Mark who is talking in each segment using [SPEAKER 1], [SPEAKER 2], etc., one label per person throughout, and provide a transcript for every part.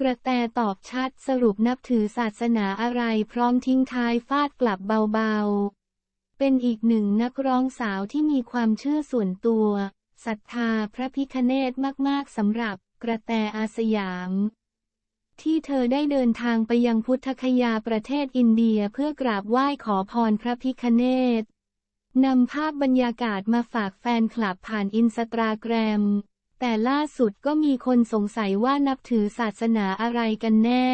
[SPEAKER 1] กระแตตอบชัดสรุปนับถือศาสนาอะไรพร้อมทิ้งท้ายฟาดกลับเบาๆ เป็นอีกหนึ่งนักร้องสาวที่มีความเชื่อส่วนตัวศรัทธาพระพิคเนตมากๆสำหรับกระแตอาสยาม ที่เธอได้เดินทางไปยังพุทธคยาประเทศอินเดียเพื่อกราบไหว้ขอพรพระพิคเนตนำภาพบรรยากาศมาฝากแฟนคลับผ่านอินสตาแกรม แต่ล่าสุดก็มีคนสงสัยว่านับถือศาสนาอะไรกันแน่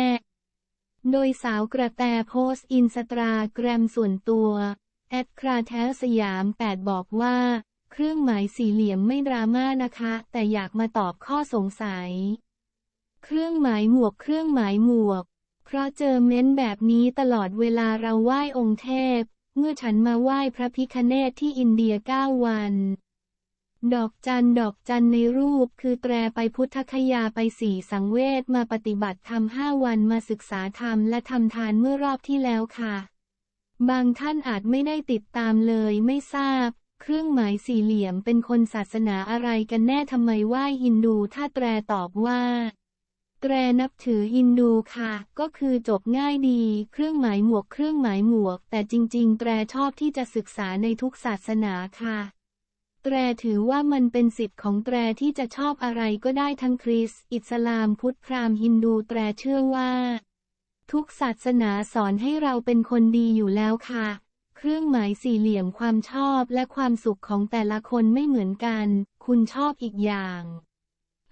[SPEAKER 1] โดยสาวกระแตโพสต์อินสตาแกรมส่วนตัวแอดคราแทลสยาม 8 บอกว่า เครื่องหมายสี่เหลี่ยมไม่ดราม่านะคะ แต่อยากมาตอบข้อสงสัย เครื่องหมายหมวกเครื่องหมายหมวก เพราะเจอเม้นแบบนี้ตลอดเวลาเราไหว้องค์เทพ เมื่อฉันมาไหว้พระพิคเนตที่อินเดียเก้าวัน ดอกจันดอกจันในรูปคือแตรไปพุทธคยาไปสี่สังเวชมาปฏิบัติธรรมห้าวันมาศึกษาธรรมและทำทานเมื่อรอบที่แล้วค่ะ บางท่านอาจไม่ได้ติดตามเลยไม่ทราบ เครื่องหมายสี่เหลี่ยมเป็นคนศาสนาอะไรกันแน่ทำไมไหว้ฮินดูถ้าแตรตอบว่า แตรนับถือฮินดูค่ะ ก็คือจบง่ายดี เครื่องหมายหมวกเครื่องหมายหมวก แต่จริง ๆ แตรชอบที่จะศึกษาในทุกศาสนาค่ะ แตรถือว่ามันเป็นสิทธิ์ของแตรที่จะชอบอะไรก็ได้ทั้งคริสต์อิสลามพุทธพราหมณ์ฮินดูแตรเชื่อว่า ทุกศาสนาสอนให้เราเป็นคนดีอยู่แล้วค่ะ เครื่องหมายสี่เหลี่ยมความชอบและความสุขของแต่ละคนไม่เหมือนกัน คุณชอบอีกอย่าง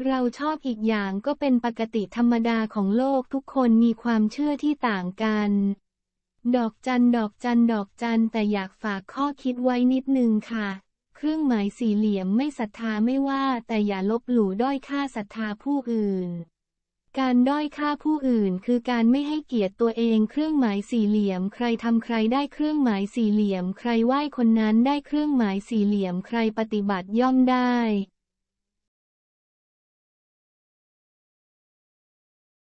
[SPEAKER 1] เราชอบอีกอย่างก็เป็นปกติธรรมดาของโลกทุกคนมีความเชื่อที่ต่างกันดอกจันดอกจันดอกจันแต่อยากฝากข้อคิดไว้นิดนึงค่ะ เครื่องหมายสี่เหลี่ยมไม่ศรัทธาไม่ว่าแต่อย่าลบหลู่ด้อยค่าศรัทธาผู้อื่น การด้อยค่าผู้อื่น คือการไม่ให้เกียรติตัวเองเครื่องหมายสี่เหลี่ยม ใครทำใครได้เครื่องหมายสี่เหลี่ยม ใครไหว้คนนั้นได้เครื่องหมายสี่เหลี่ยม ใครปฏิบัติย่อมได้